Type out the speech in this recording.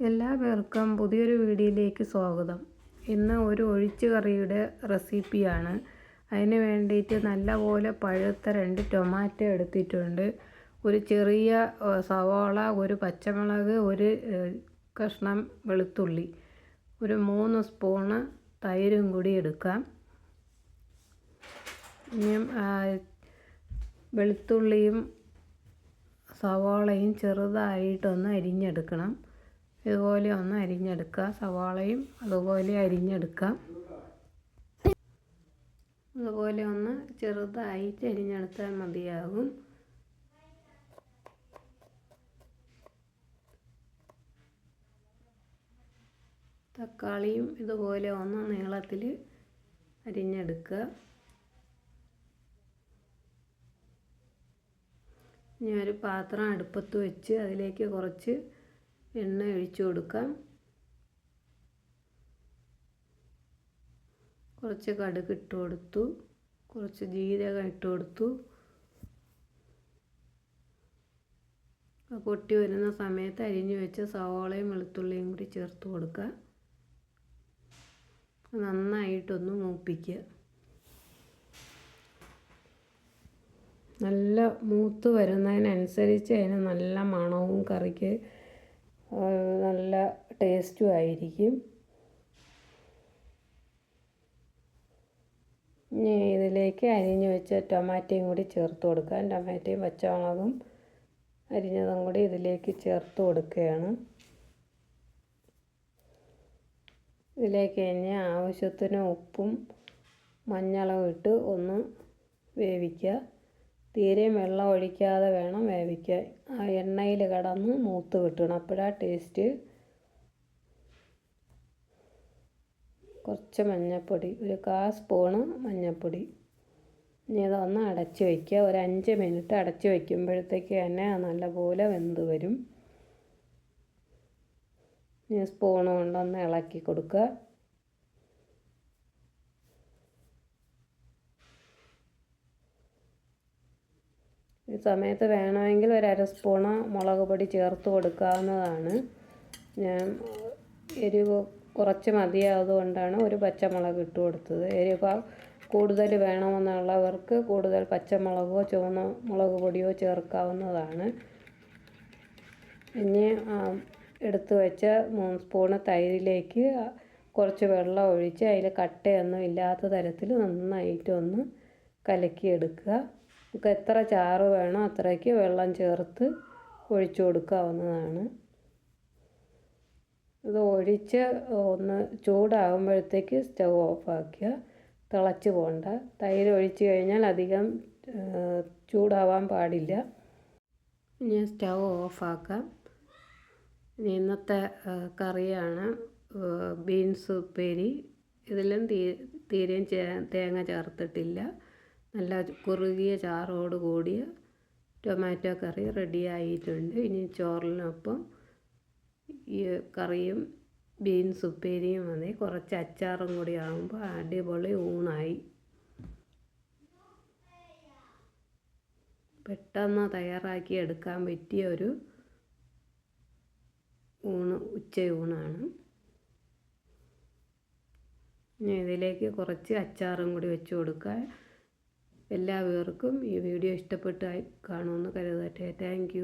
എല്ലാ പേർക്കും പുതിയൊരു വീഡിയോയിലേക്ക് സ്വാഗതം. ഇന്ന് ഒരു ഒഴിച്ചു കറിയുടെ റെസിപ്പിയാണ്. അതിന് വേണ്ടിയിട്ട് നല്ലപോലെ പഴുത്ത രണ്ട് ടൊമാറ്റോ എടുത്തിട്ടുണ്ട്. ഒരു ചെറിയ സവാള ഒരു പച്ചമുളക് ഒരു കഷ്ണം വെളുത്തുള്ളി ഒരു മൂന്ന് സ്പൂണ് തൈരും കൂടി എടുക്കാം. ഇനി വെളുത്തുള്ളിയും സവാളയും ചെറുതായിട്ടൊന്ന് അരിഞ്ഞെടുക്കണം. ഇതുപോലെ ഒന്ന് അരിഞ്ഞെടുക്കുക. സവാളയും അതുപോലെ അരിഞ്ഞെടുക്കാം അതുപോലെ ഒന്ന് ചെറുതായിട്ട് അരിഞ്ഞെടുത്താൽ മതിയാകും. തക്കാളിയും ഇതുപോലെ ഒന്ന് നീളത്തിൽ അരിഞ്ഞെടുക്കുക. ഇനി ഒരു പാത്രം അടുപ്പത്ത് വെച്ച് അതിലേക്ക് കുറച്ച് എണ്ണ ഒഴിച്ചു കൊടുക്കാം. കുറച്ച് കടുക് ഇട്ട് കൊടുത്തു. കുറച്ച് ജീരകം ഇട്ട് കൊടുത്തു. പൊട്ടി വരുന്ന സമയത്ത് അരിഞ്ഞു വെച്ച സവാളയും വെളുത്തുള്ളിയും കൂടി ചേർത്ത് കൊടുക്കുക. നന്നായിട്ടൊന്ന് മൂപ്പിക്കുക. നല്ല മൂത്ത് വരുന്നതിനനുസരിച്ച് അതിന് നല്ല മണവും കറിക്ക് നല്ല ടേസ്റ്റും ആയിരിക്കും. ഇനി ഇതിലേക്ക് അരിഞ്ഞു വെച്ച ടൊമാറ്റോയും കൂടി ചേർത്ത് കൊടുക്കാം. ടൊമാറ്റോയും പച്ചമുളകും അരിഞ്ഞതും കൂടി ഇതിലേക്ക് ചേർത്ത് കൊടുക്കുകയാണ്. ഇതിലേക്ക് കഴിഞ്ഞ് ആവശ്യത്തിന് ഉപ്പും മഞ്ഞളും ഇട്ട് ഒന്ന് വേവിക്കുക. തീരെ വെള്ളം ഒഴിക്കാതെ വേണം വേവിക്കാൻ. ആ എണ്ണയിൽ കിടന്ന് മൂത്ത് കിട്ടണം. അപ്പോഴാണ് ടേസ്റ്റ് കുറച്ച് മഞ്ഞൾപ്പൊടി ഒരു കാ സ്പൂണ് മഞ്ഞൾപ്പൊടി ഇനി ഇതൊന്ന് അടച്ച് വയ്ക്കുക. ഒരു അഞ്ച് മിനിറ്റ് അടച്ച് വയ്ക്കുമ്പോഴത്തേക്ക് തന്നെ നല്ലപോലെ വെന്ത് വരും. ഇനി സ്പൂൺ കൊണ്ടൊന്ന് ഇളക്കി കൊടുക്കുക. ഈ സമയത്ത് വേണമെങ്കിൽ ഒരു അര സ്പൂണ് മുളക് പൊടി ചേർത്ത് കൊടുക്കാവുന്നതാണ്. ഞാൻ എരിവ് കുറച്ച് മതിയായതുകൊണ്ടാണ് ഒരു പച്ചമുളക് ഇട്ട് കൊടുത്തത്. എരിവ് കൂടുതൽ വേണമെന്നുള്ളവർക്ക് കൂടുതൽ പച്ചമുളകോ ചുവന്ന മുളക് പൊടിയോ ചേർക്കാവുന്നതാണ്. ഇനി എടുത്ത് വെച്ച മൂന്ന് സ്പൂണ് തൈരിലേക്ക് കുറച്ച് വെള്ളം ഒഴിച്ച് അതിൽ കട്ടയൊന്നും ഇല്ലാത്ത തരത്തിൽ നന്നായിട്ടൊന്ന് കലക്കിയെടുക്കുക. നമുക്ക് എത്ര ചാറ് വേണോ അത്രയ്ക്ക് വെള്ളം ചേർത്ത് ഒഴിച്ചു കൊടുക്കാവുന്നതാണ്. ഇത് ഒഴിച്ച് ഒന്ന് ചൂടാകുമ്പോഴത്തേക്ക് സ്റ്റവ് ഓഫാക്കുക തിളച്ച് പോകണ്ട തൈര് ഒഴിച്ച് കഴിഞ്ഞാൽ അധികം ചൂടാവാൻ പാടില്ല. ഇനി സ്റ്റവ് ഓഫാക്കാം. ഇനി ഇന്നത്തെ കറിയാണ് ബീൻസ് ഉപ്പേരി. ഇതിലും തീ തീരെയും തേങ്ങ ചേർത്തിട്ടില്ല. നല്ല കുറുകിയ ചാറോട് കൂടിയ ടൊമാറ്റോ കറി റെഡി ആയിട്ടുണ്ട്. ഇനി ചോറിനൊപ്പം ഈ കറിയും ബീൻസ് ഉപ്പേരിയും മതി. കുറച്ച് അച്ചാറും കൂടി ആകുമ്പോൾ അടിപൊളി ഊണായി. പെട്ടെന്ന് തയ്യാറാക്കി എടുക്കാൻ പറ്റിയ ഒരു ഊണ് ഉച്ചയൂണാണ് ഇനി ഇതിലേക്ക് കുറച്ച് അച്ചാറും കൂടി വെച്ച് കൊടുക്കുക. എല്ലാവർക്കും ഈ വീഡിയോ ഇഷ്ടപ്പെട്ടായി കാണുമെന്ന് കരുതട്ടെ. താങ്ക്